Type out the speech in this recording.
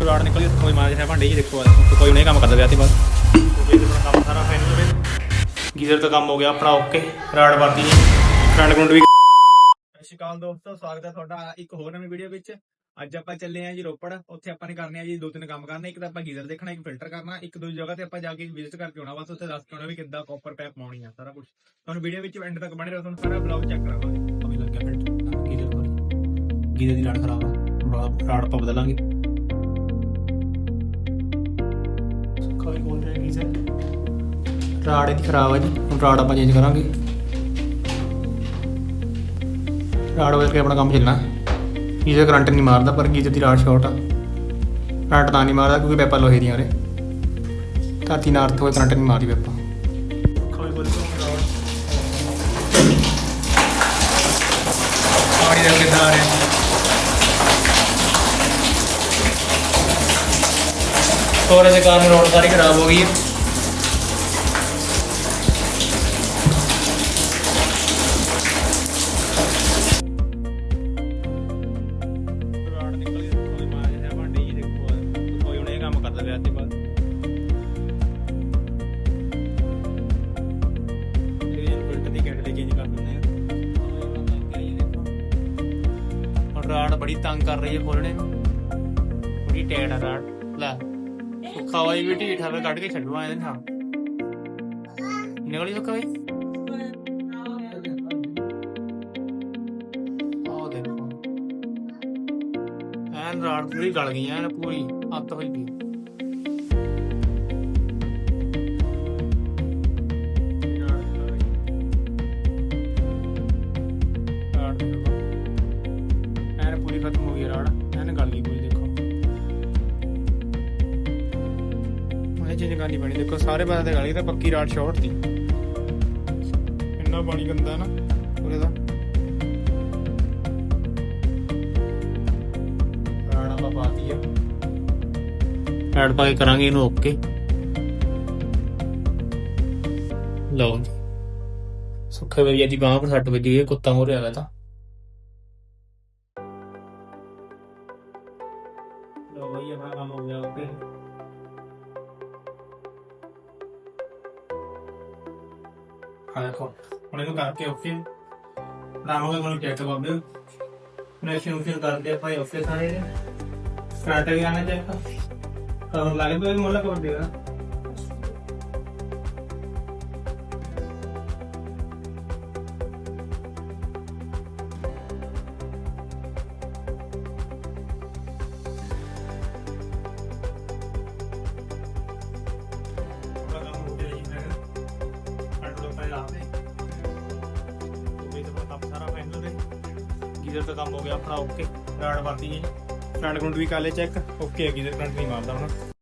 ਰਾੜ ਨਿਕਲੀ ਕੋਈ ਮਾਰ ਹੈ ਭਾਂਡੇ ਜੀ ਦੇਖੋ ਕੋਈ ਨਹੀਂ ਕੰਮ ਕਰਦਾ ਪਿਆ ਸੀ ਬਸ। ਕੰਮ ਸਾਰਾ ਫਾਈਨਲ ਹੋਵੇ ਗੀਜ਼ਰ ਦਾ ਕੰਮ ਹੋ ਗਿਆ ਆਪਣਾ ਓਕੇ ਰਾੜ ਵਰਤੀ ਫਰੰਟ ਗਰਾਊਂਡ ਵੀ ਸਤਿ ਸ਼੍ਰੀ ਅਕਾਲ ਦੋਸਤੋ ਸਵਾਗਤ ਹੈ ਤੁਹਾਡਾ ਇੱਕ ਹੋਰ ਨਵੀਂ ਵੀਡੀਓ ਵਿੱਚ। ਅੱਜ ਆਪਾਂ ਚੱਲੇ ਆਂ ਜੀ ਰੋਪੜ ਉੱਥੇ ਆਪਾਂ ਨੇ ਕਰਨੇ ਆ ਜੀ ਦੋ ਤਿੰਨ ਕੰਮ ਕਰਨੇ ਇੱਕ ਤਾਂ ਆਪਾਂ ਗੀਜ਼ਰ ਦੇਖਣਾ ਇੱਕ ਫਿਲਟਰ ਕਰਨਾ ਇੱਕ ਦੂਜੀ ਜਗ੍ਹਾ ਤੇ ਆਪਾਂ ਜਾ ਕੇ ਵਿਜ਼ਿਟ ਕਰਕੇ ਆਉਣਾ ਬਸ ਉੱਥੇ ਦੱਸ ਕੇ ਆਉਣਾ ਵੀ ਕਿੱਦਾਂ ਕਾਪਰ ਪੈਪ ਪਾਉਣੀ ਆ ਸਾਰਾ ਕੁਝ ਤੁਹਾਨੂੰ ਵੀਡੀਓ ਵਿੱਚ ਐਂਡ ਤੱਕ ਬਣੇ ਰਹੋ ਤੁਹਾਨੂੰ ਸਾਰਾ ਬਲੌਗ ਚੈੱਕ ਕਰਾਵਾਂਗੇ। ਅਭੀ ਲੱਗ ਗਿਆ ਫਿਲਟਰ ਗੀਜ਼ਰ ਵਾਲੀ ਗੀਜ਼ਰ ਦੀ ਰਾੜ ਖਰਾਬ ਆ ਰਾੜ ਆਪਾਂ ਬਦਲਾਂਗੇ। ਰਾੜ ਇਹਦੀ ਖਰਾਬ ਆ ਜੀ ਹੁਣ ਰਾੜ ਆਪਾਂ ਚੇਂਜ ਕਰਾਂਗੇ। ਰਾੜ ਬਦਲ ਕੇ ਆਪਣਾ ਕੰਮ ਚੱਲਣਾ। ਗੀਜ਼ਰ ਕਰੰਟ ਨਹੀਂ ਮਾਰਦਾ ਪਰ ਗੀਜ਼ਰ ਦੀ ਰਾੜ ਸ਼ਾਰਟ ਆ। ਕਰੰਟ ਤਾਂ ਨਹੀਂ ਮਾਰਦਾ ਕਿਉਂਕਿ ਪੈਪਾ ਲੋਹੇ ਦੀਆਂ ਨੇ। ਧਰਤੀ ਨਾਲ ਅਰਥ ਹੋਏ ਕਰੰਟ ਨਹੀਂ ਮਾਰਦੀ ਪੈਪਾ ਕੋਈ ਬੋਲ ਪਾਣੀ ਦੇ ਕਿੱਦਾਂ ਆ ਰਿਹਾ। ਤੋਰੇ ਦੇ ਕਾਰਨ ਰੋਡ ਸਾਰੀ ਖਰਾਬ ਹੋ ਗਈ ਹੈ। ਰਾਡ ਕੰਮ ਕਰਦਾ ਪਿਆ ਫਿਲਟਰ ਚੇਂਜ ਕਰ ਬੜੀ ਤੰਗ ਕਰ ਰਹੀ ਹੈ ਖੋਲਣੇ ਨੂੰ। ਬੜੀ ਟੈਟ ਆ ਰਾਡ। ਲੈ। ਸੁੱਖਾ ਵੀ ਢੀਠ ਹਵੇ ਕੱਢ ਕੇ ਛੱਡਵਾ ਇਹਦੇ ਨਾਲ। ਨਿਕਲੀ ਸੁੱਖਾ ਵਾਲੀ ਆਹ ਦੇਖੋ। ਐਨ ਰਾਡ ਪੂਰੀ ਗਲ ਗਈ, ਐਨ ਪੂਰੀ ਅੱਤ ਹੋਈ ਪਈ ਐਨ ਪੂਰੀ ਖਤਮ ਹੋ ਗਈ ਰਾੜ ਮੈਂ ਚੇਂਜ ਕਰਨੀ ਪੈਣੀ। ਦੇਖੋ ਸਾਰੇ ਪਾਸੇ ਤੇ ਗਲ ਤਾਂ ਪੱਕੀ ਰਾੜ ਸ਼ਾਰਟ ਦੀ ਇੰਨਾ ਪਾਣੀ ਗੰਦਾ ਨਾ ਪੂਰੇ ਦਾ। ਰਾੜ ਆਪਾਂ ਪਾਤੀ ਆ। ਐਡ ਪਾ ਕੇ ਕਰਾਂਗੇ ਇਹਨੂੰ ਓਕੇ। ਲਓ ਜੀ। ਸੁੱਖੇ ਵਰੀਆ ਦੀ ਬਾਂਹ ਪਰ ਸੱਟ ਵੱਜੀ ਹੈ ਕੁੱਤਾ ਹੋ ਰਿਹਾ ਤਾਂ। ਲੋ ਬਈ ਆਪਣਾ ਕੰਮ ਹੋ ਗਿਆ ਓਕੇ। ਹਾਂ ਦੇਖੋ ਹੁਣ ਇਹਨੂੰ ਕਰਕੇ ਓਕੇ ਨਾਮੋਗੇ ਮੈਨੂੰ ਚੈੱਕ ਕਰਦੇ ਕਨੈਕਸ਼ਨ ਉਸ਼ਨ ਕਰਦੇ ਆਪਾਂ ਇਹ ਓਕੇ ਸਾਰੇ ਸਟਾਰਟ ਵੀ ਆਣਾ ਚਾਹੀਦਾ ਕਦੋਂ ਲੱਗੇ ਪਏ ਮੁੱਲਾ ਕਰ ਦੇਗਾ ਗੀਜ਼ਰ ਦਾ ਕੰਮ ਹੋ ਗਿਆ ਆਪਣਾ ਓਕੇ ਰਾਡ ਵਰਤੀ ਜੀ। ਫਰੰਟ ਗਰਾਊਂਡ ਵੀ ਕਰ ਲੈ ਚੈੱਕ ਓਕੇ ਹੈ ਗੀਜ਼ਰ ਕਰੰਟ ਨਹੀਂ ਮਾਰਦਾ ਹੁਣ।